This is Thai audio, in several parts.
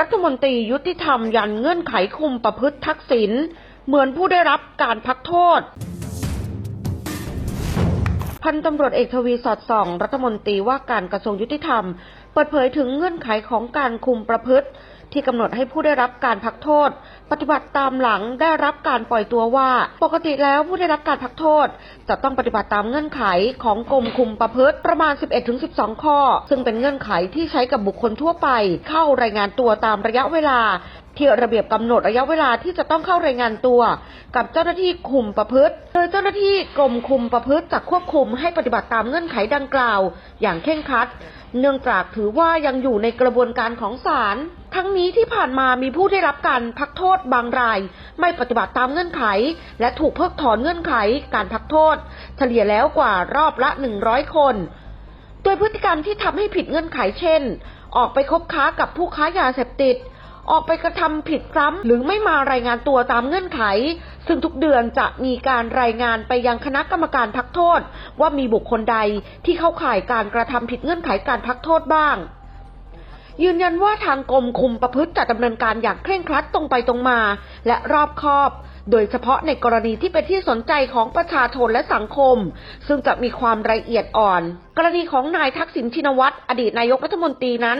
รัฐมนตรียุติธรรมยันเงื่อนไขคุมประพฤติทักษิณเหมือนผู้ได้รับการพักโทษ พันตำรวจเอกทวีสอดส่อง รัฐมนตรีว่าการกระทรวงยุติธรรม เปิดเผยถึงเงื่อนไขของการคุมประพฤติ ที่กำหนดให้ผู้ได้รับการพักโทษ ปฏิบัติตามหลังได้รับการปล่อยตัวว่า ปกติแล้วผู้ได้รับการพักโทษ จะต้องปฏิบัติตามเงื่อนไขของกรมคุมประพฤติประมาณ 11-12 ข้อ ซึ่งเป็นเงื่อนไขที่ใช้กับบุคคลทั่วไป เข้ารายงานตัวตามระยะเวลา ที่ระเบียบกำหนดระยะเวลาที่จะต้องเข้ารายงานตัว กับเจ้าหน้าที่คุมประพฤติโดยเจ้าหน้าที่กรมคุมประพฤติจะควบคุมให้ปฏิบัติตามเงื่อนไขดังกล่าว อย่างเคร่งครัด เนื่องจากถือว่ายังอยู่ในกระบวนการของศาลทั้งนี้ที่ผ่านมามีผู้ได้รับการพักโทษบางราย ไม่ปฏิบัติตามเงื่อนไข และถูกเพิกถอนเงื่อนไขการพักโทษ เฉลี่ยแล้วกว่ารอบละ 100 คน โดยพฤติกรรมที่ทำให้ผิดเงื่อนไขเช่น ออกไปคบค้ากับผู้ค้ายาเสพติด ออกไปกระทำผิดซ้ำหรือไม่มารายงานตัวตามเงื่อนไข ซึ่งทุกเดือนจะมีการรายงานไปยังคณะกรรมการพักโทษ ว่ามีบุคคลใดที่เข้าข่ายการกระทำผิดเงื่อนไขการพักโทษบ้างยืนยันว่าทางกรมคุมประพฤติจะดำเนินการอย่างเคร่งครัดตรงไปตรงมา และรอบคอบ โดยเฉพาะในกรณีที่เป็นที่สนใจของประชาชนและสังคม ซึ่งจะมีความละเอียดอ่อน กรณีของนายทักษิณชินวัตรอดีตนายกรัฐมนตรีนั้น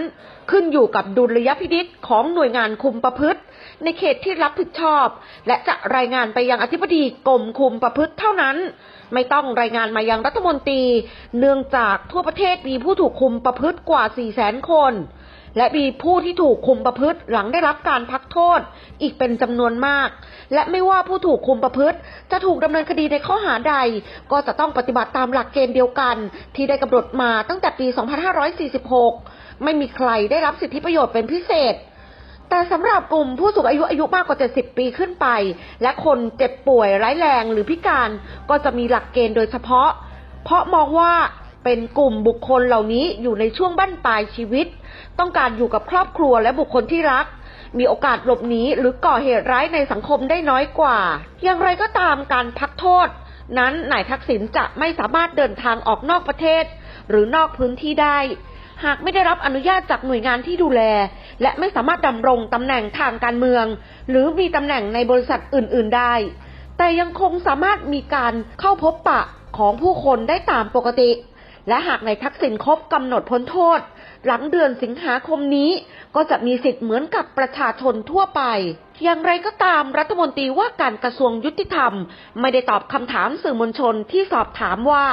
ขึ้นอยู่กับดุลยพินิษของหน่วยงานคุมประพฤติ ในเขตที่รับผิดชอบ และจะรายงานไปยังอธิบดีกรมคุมประพฤติเท่านั้น ไม่ต้องรายงานมายังรัฐมนตรี เนื่องจากทั่วประเทศมีผู้ถูกคุมประพฤติกว่า4 0 0 0 0 0 คน และมีผู้ที่ถูกคุมประพฤติหลังได้รับการพักโทษ อีกเป็นจำนวนมาก และไม่ว่าผู้ถูกคุมประพฤติ จะถูกดำเนินคดีในข้อหาใด ก็จะต้องปฏิบัติตามหลักเกณฑ์เดียวกัน ที่ได้กำหนดมาตั้งแต่ปี 2546 ไม่มีใครได้รับสิทธิประโยชน์เป็นพิเศษแต่สำหรับกลุ่มผู้สูงอายุอายุมากกว่า 70 ปีขึ้นไป และคนเจ็บป่วยร้ายแรงหรือพิการก็จะมีหลักเกณฑ์โดยเฉพาะ เพราะมองว่า เป็นกลุ่มบุคคลเหล่านี้อยู่ในช่วงบั้นปลายชีวิต ต้องการอยู่กับครอบครัวและบุคคลที่รัก มีโอกาสหลบหนีหรือก่อเหตุร้ายในสังคมได้น้อยกว่า อย่างไรก็ตามการพักโทษ นั้นนายทักษิณจะไม่สามารถเดินทางออกนอกประเทศ หรือนอกพื้นที่ได้ หากไม่ได้รับอนุญาตจากหน่วยงานที่ดูแล และไม่สามารถดำรงตำแหน่งทางการเมือง หรือมีตำแหน่งในบริษัทอื่น ๆ ได้ แต่ยังคงสามารถมีการเข้าพบปะของผู้คนได้ตามปกติ และหากในายทักษิณครบกำหนดพ้นโทษ หลังเดือนสิงหาคมนี้ ก็จะมีสิทธิ์เหมือนกับประชาชนทั่วไป อย่างไรก็ตามรัฐมนตรีว่าการกระทรวงยุติธรรม ไม่ได้ตอบคำถามสื่อมวลชนที่สอบถามว่า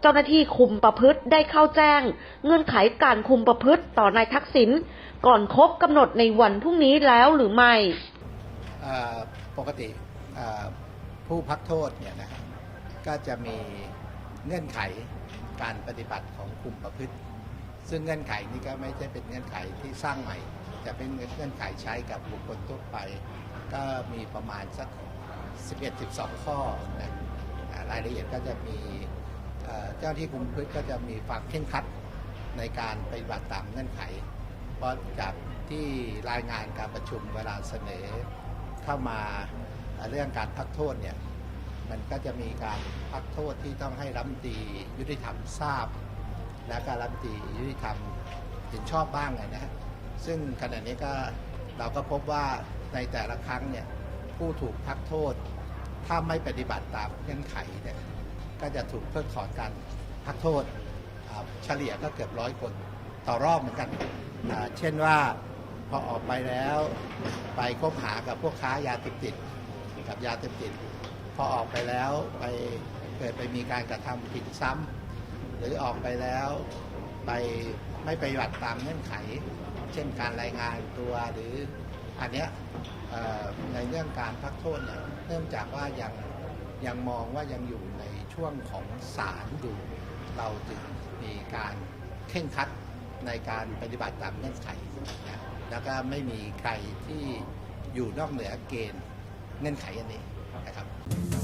เจ้าหน้าที่คุมประพฤติได้เข้าแจ้ง เงื่อนไขการคุมประพฤติต่อนายทักษิณก่อนครบกำหนดในวันพรุ่งนี้แล้วหรือไม่ปกติผู้พักโทษเนี่ยนะครับก็จะมีเงื่อนไข การปฏิบัติของคุมประพฤติ ซึ่งเงื่อนไขนี้ก็ไม่ใช่เป็นเงื่อนไขที่สร้างใหม่ จะเป็นเงื่อนไขใช้กับบุคคลทั่วไป ก็มีประมาณสัก 11-12 ข้อนะอ่ารายละเอียดก็จะมีเจ้าที่คุมประพฤติก็จะมีความเคร่งครัดในการปฏิบัติตามเงื่อนไข เพราะจากที่รายงานการประชุมเวลาเสนอเข้ามาเรื่องการพักโทษเนี่ย มันก็จะมีการพักโทษที่ต้องให้รัฐมนตรียุติธรรมทราบ และก็รัฐมนตรียุติธรรมเห็นชอบบ้างไงนะฮะซึ่งขณะนี้ก็เราก็พบว่าในแต่ละครั้งเนี่ยผู้ถูกพักโทษ ถ้าไม่ปฏิบัติตามเงื่อนไขเนี่ยก็จะถูกเพิกถอนการพักโทษเฉลี่ยก็เกือบร้อยคนต่อรอบเหมือนกัน เช่นว่าพอออกไปแล้วไปคบหากับพวกค้ายาเสพติดกับยาเสพติด อออกไปแล้วไปเกิดไปมีการกระทำผิดซ้ำหรือออกไปแล้วไปไม่ปฏิบัติตามเงื่อนไข เช่นการรายงานตัวหรืออันเนี้ยในเรื่องการพักโทษเนี่ยเนื่องจากว่ายังยังมองว่ายังอยู่ในช่วงของศาลอยู่เราจึงมีการเข่งคัดในการปฏิบัติตามเงื่อนไขนะแล้วก็ไม่มีใครที่อยู่นอกเหนือเกณฑ์เงื่อนไขอันนี้ นะครับ